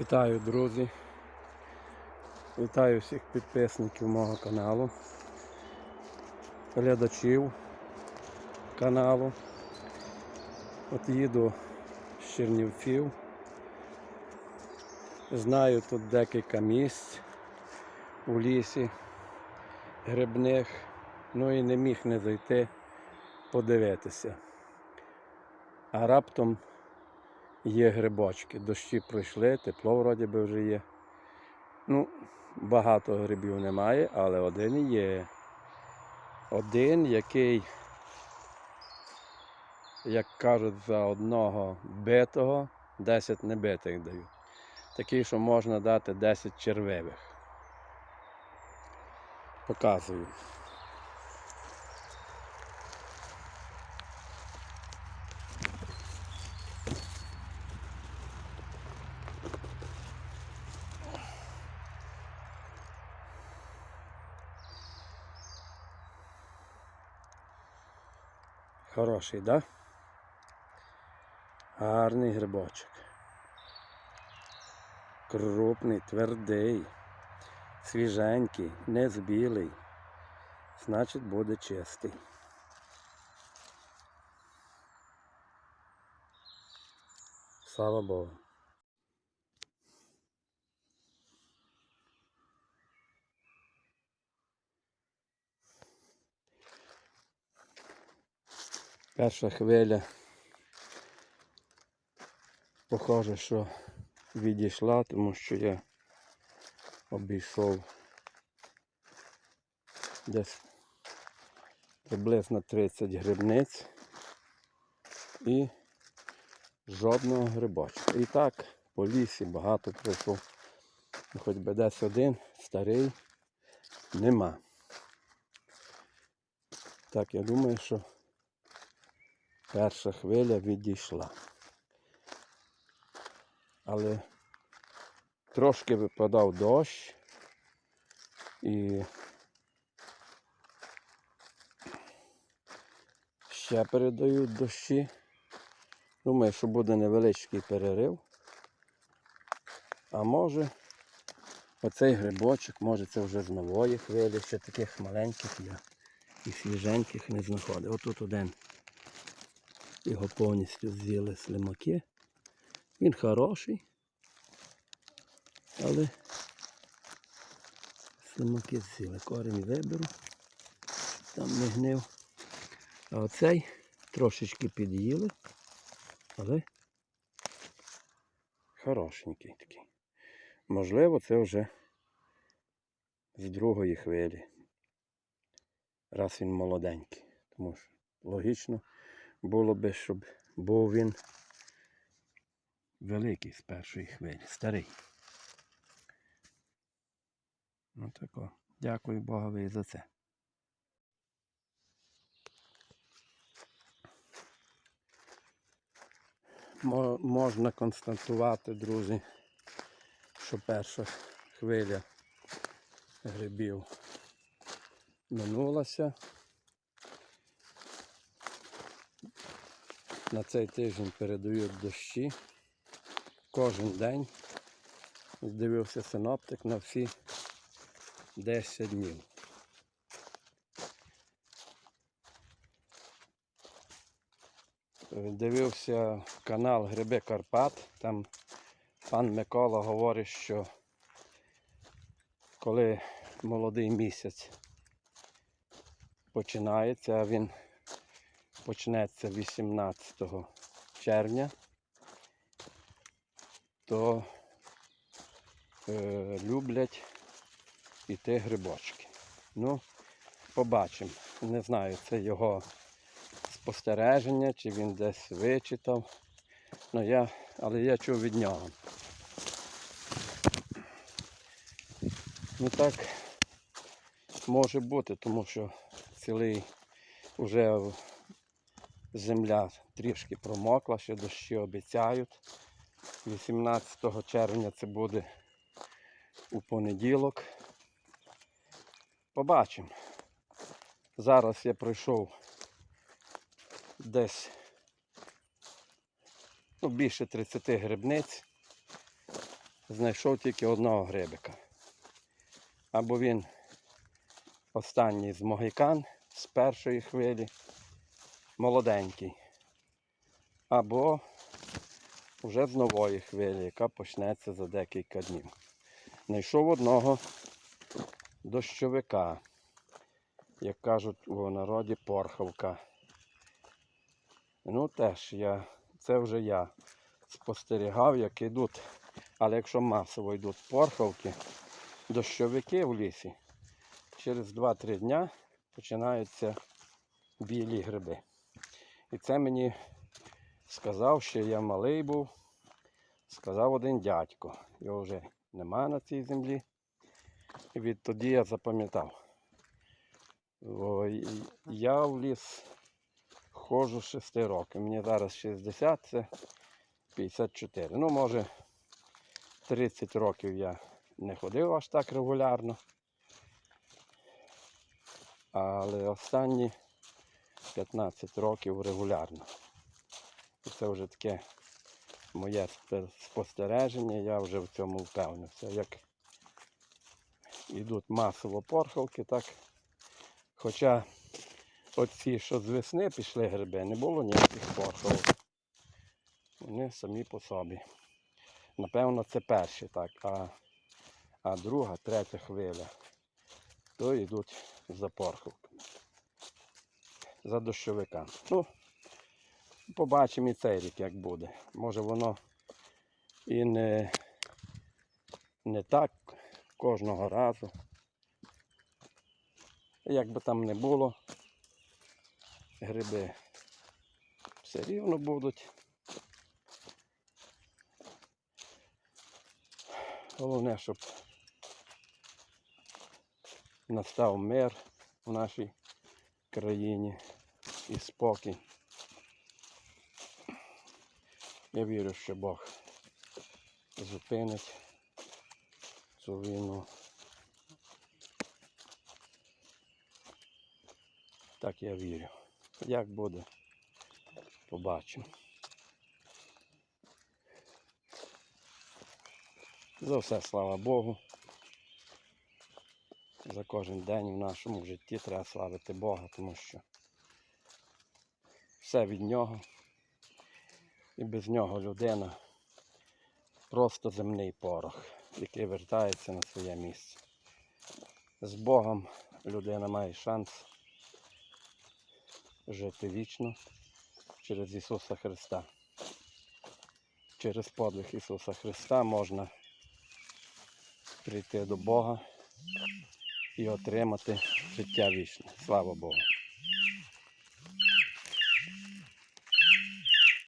Вітаю, друзі. Вітаю всіх підписників мого каналу, глядачів каналу. От їду з Чернівців. Знаю тут декілька місць у лісі грибних, ну і не міг не зайти подивитися. А раптом є грибочки. Дощі пройшли, тепло вроді би вже є. Ну, багато грибів немає, але один є. Один, який, як кажуть, за одного битого 10 небитих дають. Такий, що можна дати 10 червивих. Показую. Хороший, да? Гарний грибочок. Крупний, твердий, свіженький, не збілий. Значить буде чистий. Слава Богу. Перша хвиля. Похоже, що відійшла, тому що я обійшов десь приблизно 30 грибниць і жодного грибочка. І так, по лісі багато пройшов. Ну, Хоч би десь один, старий, нема. Так, я думаю, що перша хвиля відійшла. Але трошки випадав дощ і ще передають дощі. Думаю, що буде невеличкий перерив. А може оцей грибочок, може це вже з нової хвилі, ще таких маленьких я і свіженьких не знаходив. Отут один його повністю з'їли слимаки. Він хороший, але слимаки з'їли. Корінь виберу, там не гнив. А оцей трошечки під'їли, але хорошенький такий. Можливо, це вже з другої хвилі. Раз він молоденький. Тому що логічно було би, щоб був він великий з першої хвилі, старий. Ну тако. Дякую Богові за це. Можна констатувати, друзі, що перша хвиля грибів минулася. На цей тиждень передають дощі. Кожен день дивився синоптик на всі 10 днів. Дивився канал Гриби Карпат. Там пан Микола говорить, що коли молодий місяць починається, він почнеться 18 червня, то е, люблять іти грибочки. Ну, побачимо. Не знаю, це його спостереження, чи він десь вичитав. Ну, я, але я чув від нього. Ну так може бути, тому що цілий вже земля трішки промокла, ще дощі обіцяють. 18 червня це буде у понеділок. Побачимо. Зараз я пройшов десь ну, більше 30 грибниць. знайшов тільки одного грибика. Або він останній з могикан з першої хвилі, молоденький. Або вже з нової хвилі, яка почнеться за декілька днів. Знайшов одного дощовика, як кажуть у народі порхавка. Ну теж я, це вже я спостерігав, як йдуть, але якщо масово йдуть порхавки, дощовики в лісі, через 2-3 дня починаються білі гриби. І це мені сказав, що я малий був, сказав один дядько. Його вже нема на цій землі. І відтоді я запам'ятав. Я в ліс ходжу з 6 років. Мені зараз 60, це 54. Ну, може, 30 років я не ходив аж так регулярно. Але останні 15 років регулярно. І це вже таке моє спостереження, я вже в цьому впевнився. Як йдуть масово порхавки, так. Хоча оці, що з весни пішли гриби, не було ніяких порхавок. Вони самі по собі. Напевно, це перші так, а, а друга, третя хвиля, то йдуть за порхавками. За дощовика. Ну, побачимо і цей рік, як буде. Може воно і не, не так кожного разу. Як би там не було, гриби все рівно будуть. Головне, щоб настав мир в нашій країні і спокій. Я вірю, що Бог зупинить цю війну. Так я вірю. Як буде, побачимо. За все слава Богу. За кожен день в нашому житті треба славити Бога, тому що все від нього. І без нього людина просто земний порох, який вертається на своє місце. З Богом людина має шанс жити вічно через Ісуса Христа. Через подвиг Ісуса Христа можна прийти до Бога і отримати життя вічне. Слава Богу.